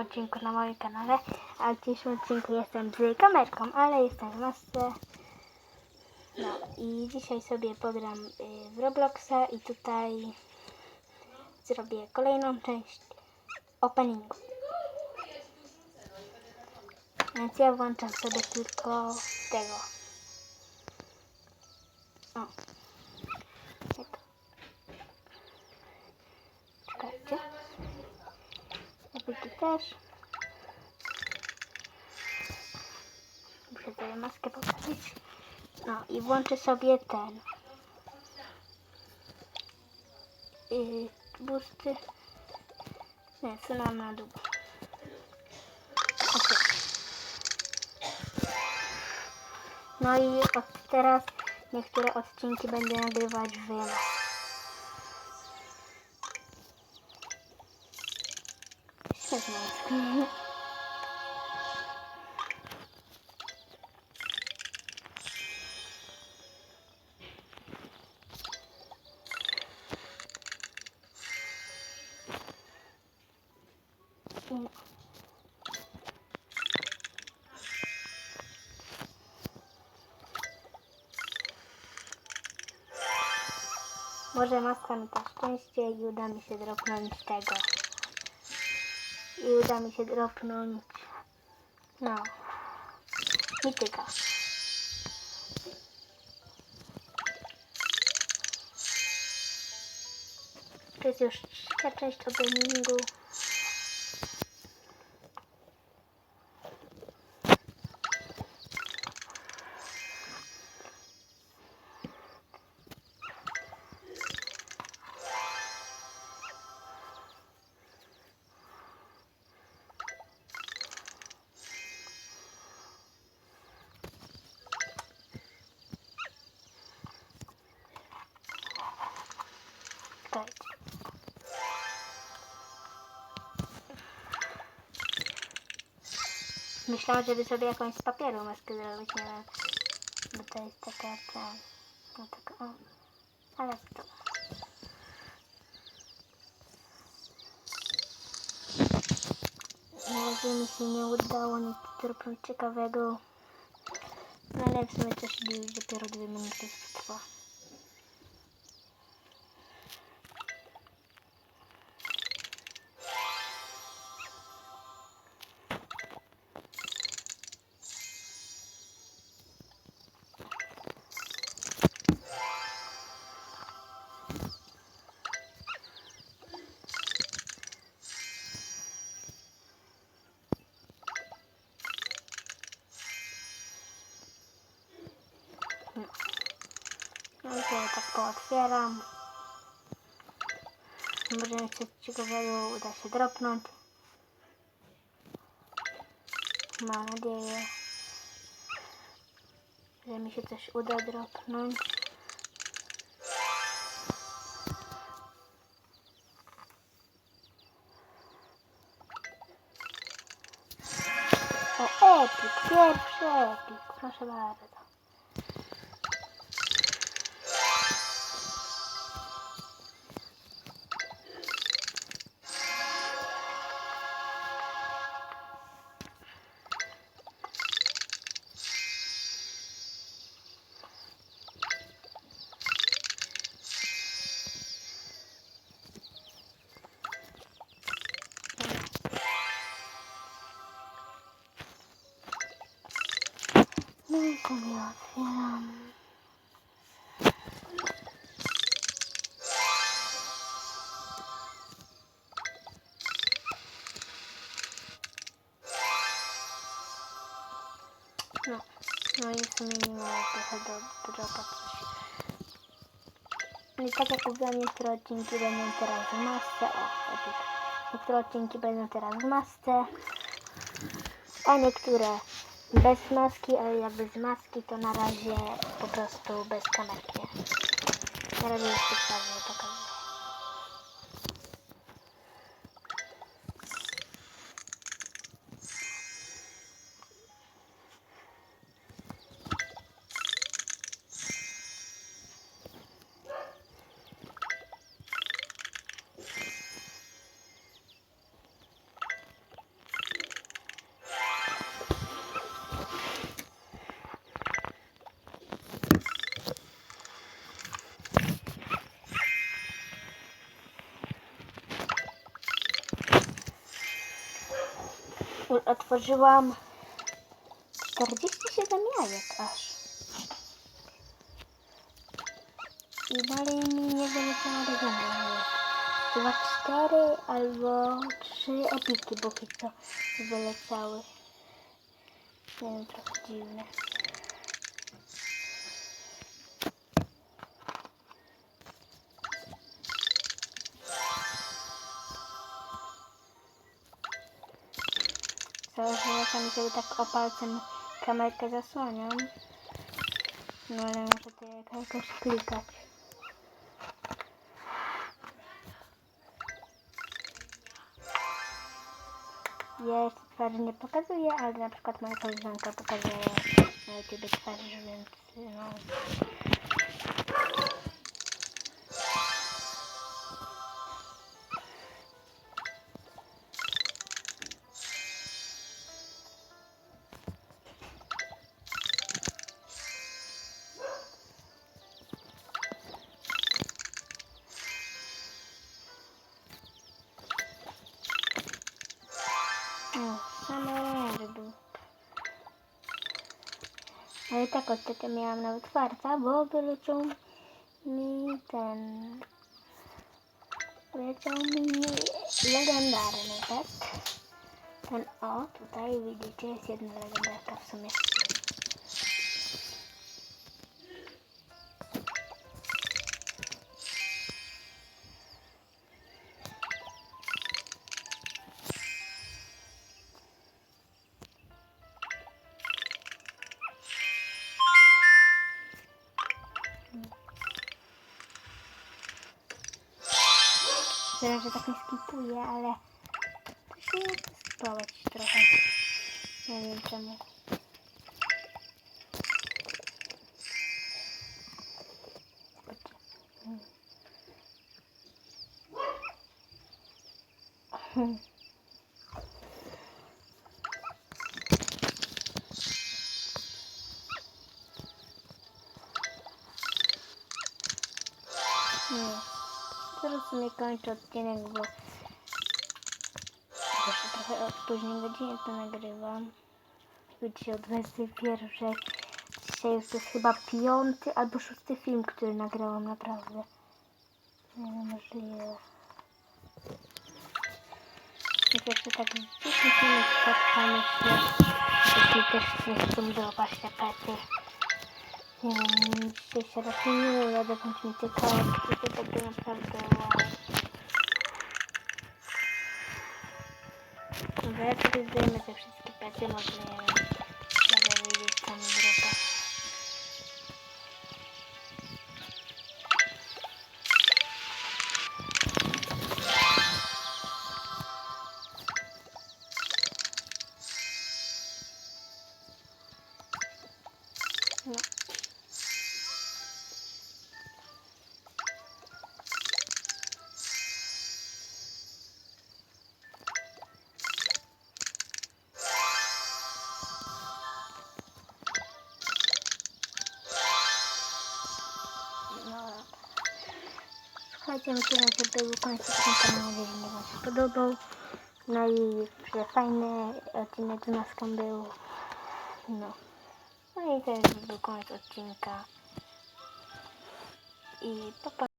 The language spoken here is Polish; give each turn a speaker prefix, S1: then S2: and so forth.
S1: odcinku na moim kanale. A w dzisiejszym odcinku jestem z kamerką, ale jestem w masce. No i dzisiaj sobie pogram y, w Robloxa i tutaj zrobię kolejną część openingu. Więc ja włączam sobie tylko tego. O. Tak. Czekajcie. Jakby tu też. Muszę sobie maskę poprawić. No i włączę sobie ten. Yy, busty. Nie, sunąłem na dół. Ok. No i od teraz niektóre odcinki będę nagrywać w Świetnie. No. Może maska mi to szczęście i uda mi się dropnąć tego. I uda mi się dropnąć. No. Mityka. To jest już trzecia część openingu. Myślałam, żeby sobie jakąś z papieru maskę zrobić, nie wiem. Bo to jest taka ta... No taka... O. Ale to... Na razie mi się nie udało nic drobną ciekawego. No ale w sumie też dopiero dwie minuty trwa. Pootwieram. Może coś ciekawego uda się dropnąć. Mam nadzieję, że mi się coś uda dropnąć. O, epik, pierwszy epik, proszę bardzo. No i sobie otwieram. No, no i w sumie nie miało trochę do dropa coś. I tak jak mówiłam, niektóre odcinki będą teraz w masce. O, epic. Niektóre odcinki będą teraz w masce, a niektóre bez maski, ale jak bez maski, to na razie po prostu bez kamerki. Na razie się twarzy pokazuję. Otworzyłam 47 jajek aż. I dalej mi nie wyleciała legenda. Chyba cztery albo trzy epiki póki co wyleciały. Nie wiem, trochę dziwne. Zaraz czasami sobie tak o palcem kamerkę zasłaniam. No ale muszę to jakoś klikać. Jest twarzy nie pokazuje, ale na przykład moja koleżanka pokazuje na YouTube twarzy, więc no. Tak ostatnio miałam nawet farta, bo wyleciał mi ten... Wyleciał mi legendarny, tak? Ten o, tutaj widzicie, jest jedna legendarka w sumie. Myślę, że tak nie skipuję, ale chcę skipować trochę. Nie wiem czemu. Hmm. Kończę odcinek, bo jeszcze trochę od późnej godzinie to nagrywam. Dzisiaj o 21. Dzisiaj już jest chyba piąty albo szósty film, który nagrałam naprawdę. Nie wiem, możliwe. Więc jeszcze tak z 10 minut spotkamy się. Jeśli też nie chcą zobaczyć te pety. Nie wiem, dzisiaj się rozumiem, jadę bądź mi czy to będzie naprawdę wow. Dobra, zdejmę te wszystkie pety, może nie wiem, Słuchajcie, myślę, że to był odcinka. Mam nadzieję, że Wam się podobał. No i że fajny odcinek z maską był. No. No i to już był koniec odcinka. I to pa.